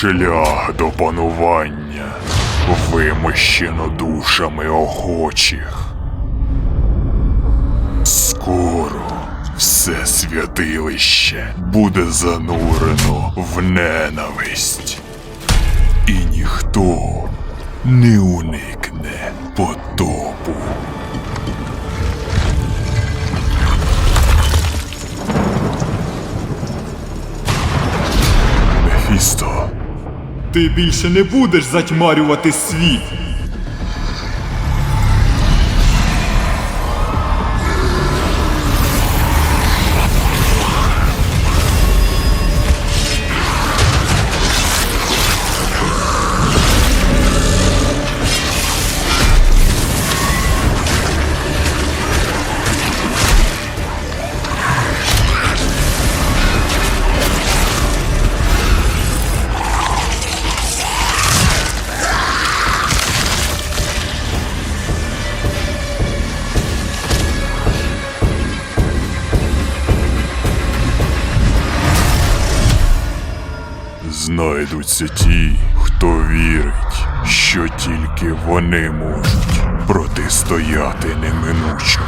Шлях до панування вимощено душами охочих. Скоро все святилище буде занурено в ненависть, і ніхто не уникне потопу. Мефісто, Ти більше не будеш затьмарювати світ. Знайдуться ті, хто вірить, що тільки вони можуть протистояти неминучому.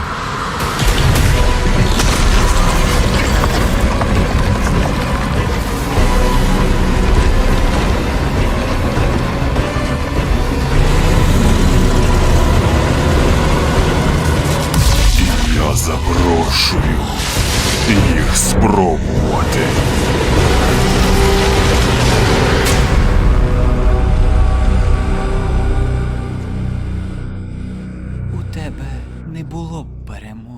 Запрошую їх спробувати. тебе не було б перемоги.